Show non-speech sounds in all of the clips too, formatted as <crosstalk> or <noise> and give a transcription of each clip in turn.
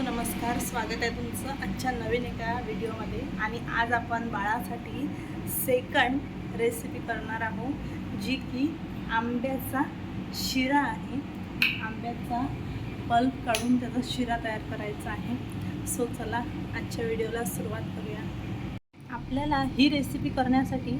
Hello नमस्कार. स्वागत आहे तुमचं आजच्या नवीन एका व्हिडिओमध्ये. आणि आज आपण बाळासाठी सेकंड रेसिपी करणार आहोत जी की आंब्याचा शिरा आहे. आंब्याचा पल्प काढून त्याचा शिरा तयार करायचा आहे. सो चला आजच्या व्हिडिओला सुरुवात करूया. आपल्याला ही रेसिपी करण्यासाठी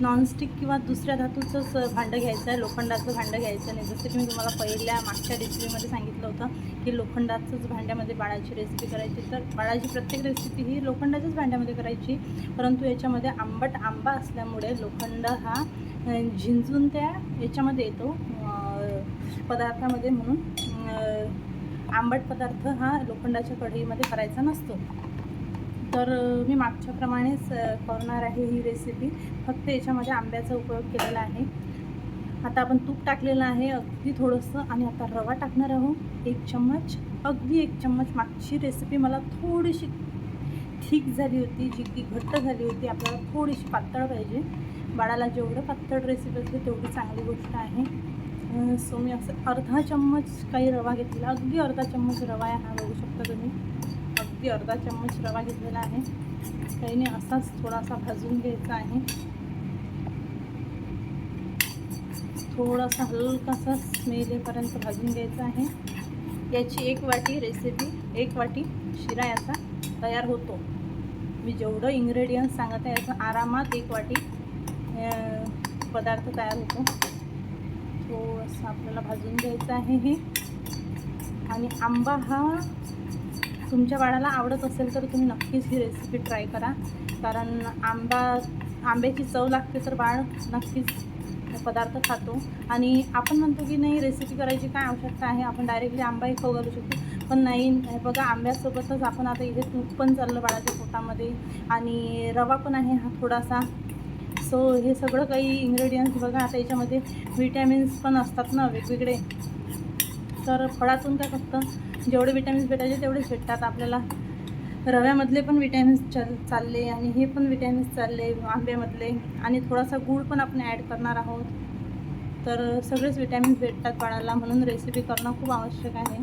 नॉनस्टिक किंवा दुसऱ्या धातूचंच भांडं घ्यायचं आहे लोखंडाचं भांडं घ्यायचं नाही. जसं की मी तुम्हाला पहिल्या मागच्या रेसिपीमध्ये सांगितलं होतं की लोखंडाचंच भांड्यामध्ये बाळाची रेसिपी करायची. तर बाळाची प्रत्येक रेसिपी ही लोखंडाच्याच भांड्यामध्ये करायची परंतु याच्यामध्ये आंबट आंबा असल्यामुळे लोखंड हा झिंजून त्या याच्यामध्ये येतो पदार्थामध्ये म्हणून आंबट पदार्थ हा लोखंडाच्या कढईमध्ये करायचा नसतो. तर मी मागच्याप्रमाणेच करणार आहे ही रेसिपी फक्त याच्यामध्ये आंब्याचा उपयोग केलेला आहे. आता आपण तूप टाकलेलं आहे अगदी थोडंसं. आणि आता रवा टाकणार आहोत. एक चम्मच अगदी एक चम्मच मागची रेसिपी मला थोडीशी ठीक झाली होती जी की घट्ट झाली होती. आपल्याला थोडीशी पातळ पाहिजे. बाळाला जेवढं पातळ रेसिपी असते तेवढी चांगली गोष्ट आहे. सो मी असं अर्धा चम्मच काही रवा घेतलेला. अगदी अर्धा चम्मच रवा आहे हा बघू शकता तुम्ही. वरती अर्धा चम्मच रवा घेतलेला आहे. त्याने असाच थोडासा भाजून घ्यायचा आहे. थोडासा हलकासा स्मेलेपर्यंत भाजून घ्यायचा आहे. याची एक वाटी रेसिपी एक वाटी शिरा याचा तयार होतो. मी जेवढं इंग्रेडियंट सांगत आहे याचा आरामात एक वाटी पदार्थ तयार होतो. थोडंसं आपल्याला भाजून घ्यायचं आहे हे. आणि आंबा हा तुमच्या बाळाला आवडत असेल तर तुम्ही नक्कीच ही रेसिपी ट्राय करा. कारण आंबा आंब्याची चव लागते तर बाळ नक्कीच पदार्थ खातो. आणि आपण म्हणतो की नाही रेसिपी करायची काय आवश्यकता आहे? आपण डायरेक्टली आंबाही खाऊ घालू शकतो. पण नाही हे बघा आंब्यासोबतच आपण आता इथे तूप पण चाललं बाळाच्या पोटामध्ये. आणि रवा पण आहे हा थोडासा. सो हे सगळं काही इन्ग्रेडियंट्स बघा आता याच्यामध्ये व्हिटॅमिन्स पण असतात ना वेगवेगळे. तर फळातून काय फक्त जेवढे विटॅमिन्स भेटायचे तेवढेच भेटतात आपल्याला. रव्यामधले पण विटॅमिन्स चल चालले आणि हे पण विटॅमिन्स चालले आंब्यामधले. आणि थोडासा गूळ पण आपण ॲड करणार आहोत. तर सगळेच विटॅमिन्स भेटतात बाळाला म्हणून रेसिपी करणं खूप आवश्यक आहे.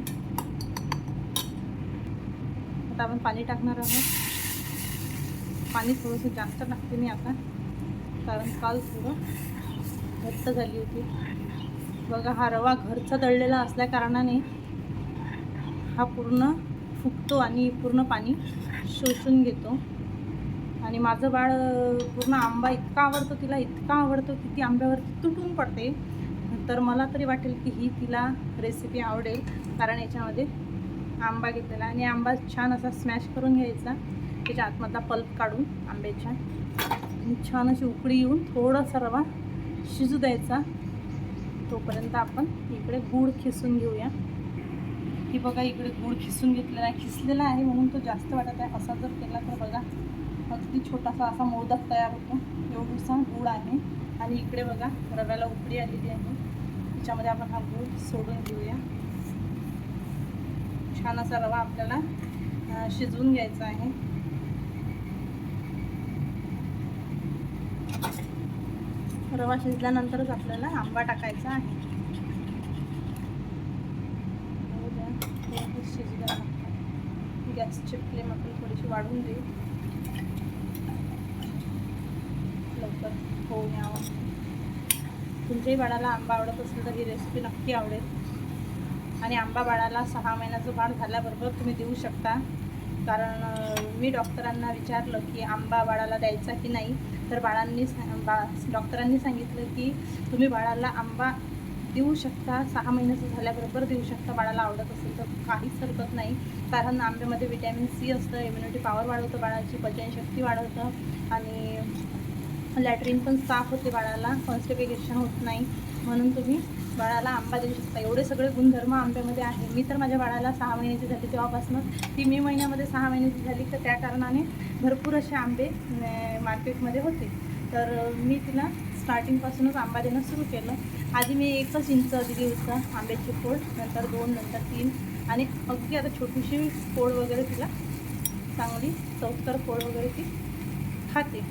आता आपण पाणी टाकणार आहोत. पाणी थोडंसं जास्त टाकते मी आता कारण काल थोडं घट्ट झाली होती. बघा हा रवा घरचा दळलेला असल्या कारणाने हा पूर्ण फुगतो आणि पूर्ण पाणी शोषून घेतो. आणि माझं बाळ पूर्ण आंबा इतका आवडतो तिला इतका आवडतो की ती आंब्यावरती तुटून पडते. तर मला तरी वाटेल की ही तिला रेसिपी आवडेल कारण याच्यामध्ये आंबा घेतलेला आणि आंबा छान असा स्मॅश करून घ्यायचा त्याच्या आतमधला पल्प काढून आंब्याच्या. आणि छान अशी उकळी येऊन थोडासा रवा शिजू द्यायचा. तोपर्यंत आपण इकडे गूळ खिसून घेऊया. की बघा इकडे गूळ खिसून घेतलेला आहे. खिसलेला आहे म्हणून तो जास्त वाटत आहे. असा जर केला तर बघा अगदी छोटासा असा मोदक तयार होतो. एवढूसा गूळ आहे. आणि इकडे बघा रव्याला उकडी आलेली आहे. त्याच्यामध्ये आपण हा गूळ सोडून घेऊया. छान असा रवा आपल्याला शिजवून घ्यायचा आहे. रवा शिजल्यानंतरच आपल्याला आंबा टाकायचा आहे. बघू द्या, गॅसची फ्लेम आपण थोडीशी वाढवून देऊ लवकर होऊन यावं. तुमच्याही बाळाला आंबा आवडत असेल तर ही रेसिपी नक्की आवडेल. आणि आंबा बाळाला सहा महिन्याचं बाळ झाल्याबरोबर तुम्ही देऊ शकता. कारण मी डॉक्टरांना विचारलं की आंबा बाळाला द्यायचा की नाही? तर बाळांनी बा डॉक्टरांनी सांगितलं की तुम्ही बाळाला आंबा देऊ शकता सहा महिन्याचं झाल्याबरोबर देऊ शकता बाळाला आवडत असेल तर काहीच हरकत नाही. कारण आंब्यामध्ये विटॅमिन सी असतं इम्युनिटी पॉवर वाढवतं बाळाची पचनशक्ती वाढवतं आणि लॅटरिन पण साफ होते बाळाला. कॉन्स्टिपेशन होत नाही. म्हणून तुम्ही बाळाला आंबा देऊ शकता. एवढे सगळे गुणधर्म आंब्यामध्ये आहे. मी तर माझ्या बाळाला सहा महिन्याची झाली तेव्हापासून. ती मे महिन्यामध्ये सहा महिन्याची झाली. तर त्या कारणाने भरपूर असे आंबे मार्केटमध्ये होते. तर मी तिला स्टार्टिंगपासूनच आंबा देणं सुरू केलं. आधी मी एकच इंच दिली होता आंब्याची फोड. नंतर दोन नंतर तीन. आणि अगदी आता छोटीशी फोड वगैरे तिला चांगली चौतर फोड वगैरे ती खाते.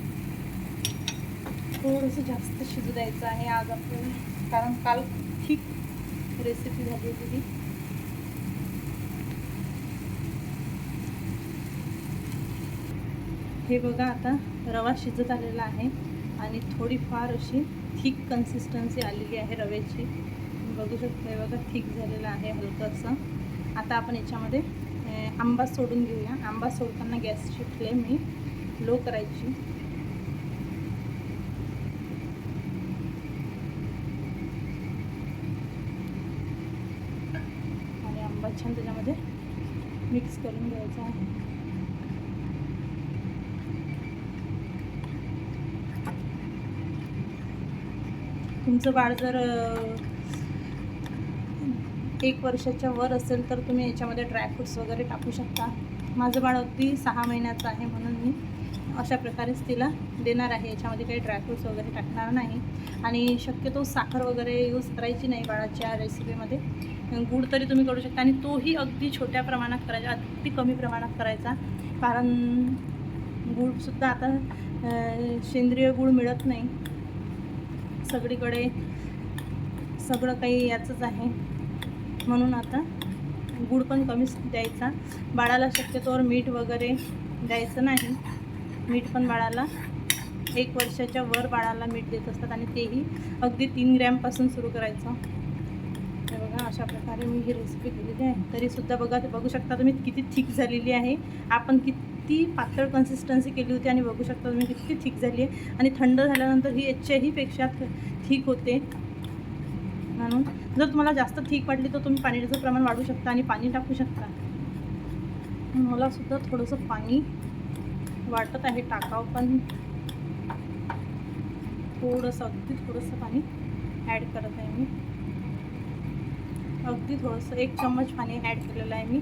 थोडंसं जास्त शिजू द्यायचं आहे आज आपण कारण काल ठीक रेसिपी झाली होती ती. हे बघा आता रवा शिजत आलेला आहे आणि थोडीफार अशी थिक कन्सिस्टन्सी आलेली आहे रव्याची. बघू शकतो हे बघा थिक झालेलं आहे हलकंसं. आता आपण याच्यामध्ये आंबा सोडून घेऊया. आंबा सोडताना गॅसची फ्लेम ही लो करायची. छान त्याच्यामध्ये मिक्स करून घ्यायचा आहे. तुमचं बाळ जर एक वर्षाच्या वर असेल तर तुम्ही याच्यामध्ये ड्रायफ्रुट्स वगैरे टाकू शकता. माझं बाळ अगदी सहा महिन्याचं आहे म्हणून मी अशा प्रकारेच तिला देणार आहे. याच्यामध्ये काही ड्रायफ्रुट्स वगैरे टाकणार नाही. आणि शक्यतो साखर वगैरे यूज करायची नाही बाळाच्या रेसिपीमध्ये गूळ तरी तुम्ही करू शकता. आणि तोही अगदी छोट्या प्रमाणात करायचा अगदी कमी प्रमाणात करायचा. कारण गूळसुद्धा आता सेंद्रिय गूळ मिळत नाही. सगळीकडे सगळं काही याचंच आहे. म्हणून आता गूळ पण कमीच द्यायचा. बाळाला शक्यतोवर मीठ वगैरे द्यायचं नाही. मीठ पण बाळाला एक वर्षाच्या वर बाळाला मीठ देत असतात आणि तेही अगदी तीन ग्रॅमपासून सुरू करायचं. बघा अशा प्रकारे मी ही रेसिपी केलेली आहे. तरीसुद्धा बघा ते बघू शकता तुम्ही किती थिक झालेली आहे. आपण किती पातळ कन्सिस्टन्सी केली होती आणि बघू शकता तुम्ही किती थिक झाली आहे. आणि थंड झाल्यानंतर ही याच्याही पेक्षा थिक होते. म्हणून जर तुम्हाला जास्त थिक वाटली तर तुम्ही पाण्याचं प्रमाण वाढवू शकता आणि पाणी टाकू शकता. मला सुद्धा थोडंसं पाणी वाटत आहे टाकावं पण. थोडंसं अगदी थोडंसं पाणी ॲड करत आहे मी. अगदी थोडंसं एक चम्मच पाणी ॲड केलेलं आहे मी.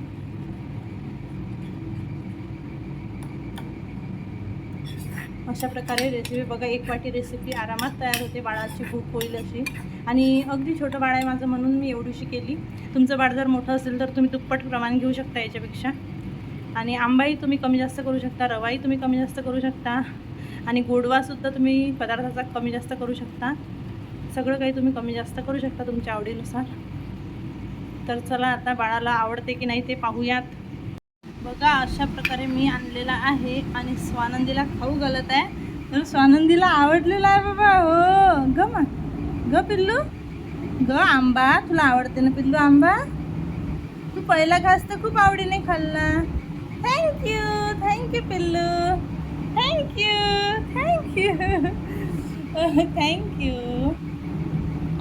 अशा प्रकारे रेसिपी बघा एक वाटी रेसिपी आरामात तयार होते बाळाची भूक होईल अशी. आणि अगदी छोटं बाळ आहे माझं म्हणून मी एवढीशी केली. तुमचं बाळ जर मोठं असेल तर तुम्ही दुप्पट प्रमाण घेऊ शकता याच्यापेक्षा. आणि आंबाही तुम्ही कमी जास्त करू शकता रवाही तुम्ही कमी जास्त करू शकता. आणि गोडवासुद्धा तुम्ही पदार्थाचा कमी जास्त करू शकता. सगळं काही तुम्ही कमी जास्त करू शकता तुमच्या आवडीनुसार. तर चला आता बाळाला आवडते की नाही ते पाहूयात. बघा अशा प्रकारे मी आणलेला आहे आणि स्वानंदीला खाऊ घालत आहे. तर स्वानंदीला आवडलेला आहे बाबा. हो ग मग ग पिल्लू. ग आंबा. तुला आवडते ना पिल्लू आंबा? तू पहिला घास तर खूप आवडीने खाल्ला. थँक्यू थँक्यू पिल्लू. Thank you thank you thank you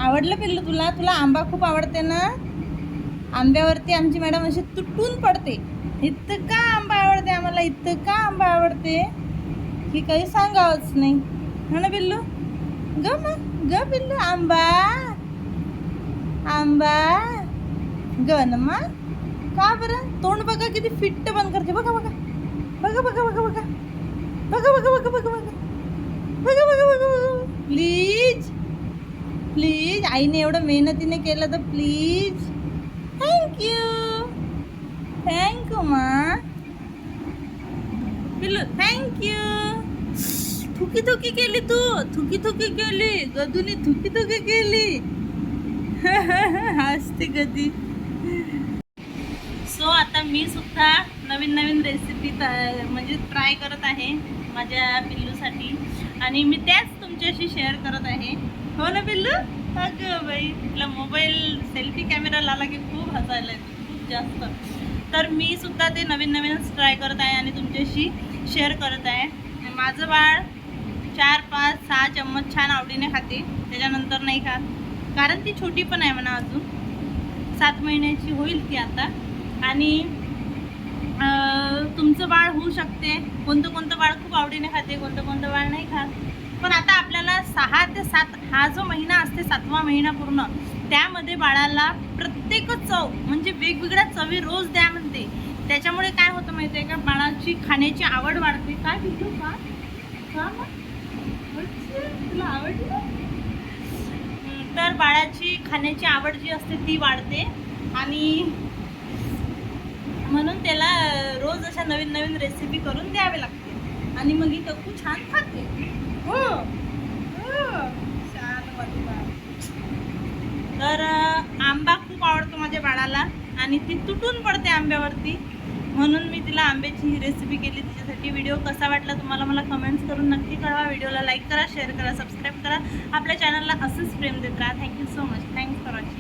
आवडलं पिल्लू तुला? तुला आंबा खूप आवडते ना? आंब्यावरती आमची मॅडम अशी तुटून पडते. इतकं का आंबा आवडते आम्हाला? इतकं का आंबा आवडते? की काही सांगावंच नाही. हा ना बिल्लू? ग मग ग बिल्लू आंबा? आंबा? ग ना मग? का बरं? तोंड बघा किती फिट्ट बंद करते. बघा. बघा बघा बघा बघा. बघा बघा बघा बघा बघा. बघा बघा बघा बघा बघा. प्लीज. प्लीज. आईने एवढं मेहनतीने केलं तर प्लीज. थँक्यू थँक्यू मा पिल्लू थँक्यू थुकी थुकी केली तू. थुकी थुकी केली. गदूनी थुकी थुकी केली. <laughs> हसते गदी. सो आता मी सुद्धा नवीन नवीन रेसिपी म्हणजे ट्राय करत आहे माझ्या पिल्लूसाठी. आणि मी त्याच तुमच्याशी शेअर करत आहे. हो ना पिल्लू? अगं बाई तिला मोबाईल सेल्फी कॅमेरा लाला की खूप हसायला येते खूप जास्त. तर मी सुद्धा ते नवीन नवीनच ट्राय करत आहे आणि तुमच्याशी शेअर करत आहे. माझं बाळ चार पाच सहा चम्मच छान आवडीने खाते. त्याच्यानंतर नाही खात. कारण ती छोटी पण आहे म्हणा अजून. सात महिन्याची होईल ती आता. आणि तुमचं बाळ होऊ शकते. कोणतं कोणतं बाळ खूप आवडीने खाते कोणतं कोणतं बाळ नाही खात. पण आता आपल्याला सहा ते सात हा जो महिना असते सातवा महिना पूर्ण त्यामध्ये बाळाला प्रत्येक चव म्हणजे वेगवेगळ्या चवी रोज द्या म्हणते. त्याच्यामुळे काय होतं माहिती आहे का? बाळाची खाण्याची आवड वाढते. काय पिल्लू का? का तुला तर बाळाची खाण्याची आवड जी असते ती वाढते. आणि म्हणून त्याला रोज अशा नवीन नवीन रेसिपी करून द्यावे लागते. आणि मग ही खूप छान खाते. तर आंबा खूप आवडतो माझ्या बाळाला आणि ती तुटून पडते आंब्यावरती. म्हणून मी तिला आंब्याची ही रेसिपी केली. तिच्यासाठी व्हिडिओ व्हिडिओ कसा वाटला तुम्हाला मला कमेंट्स करून नक्की कळवा. व्हिडिओला लाईक करा शेअर करा सबस्क्राईब करा. आपल्या चॅनलला असंच प्रेम देत राहा. Thank you so much thanks for watching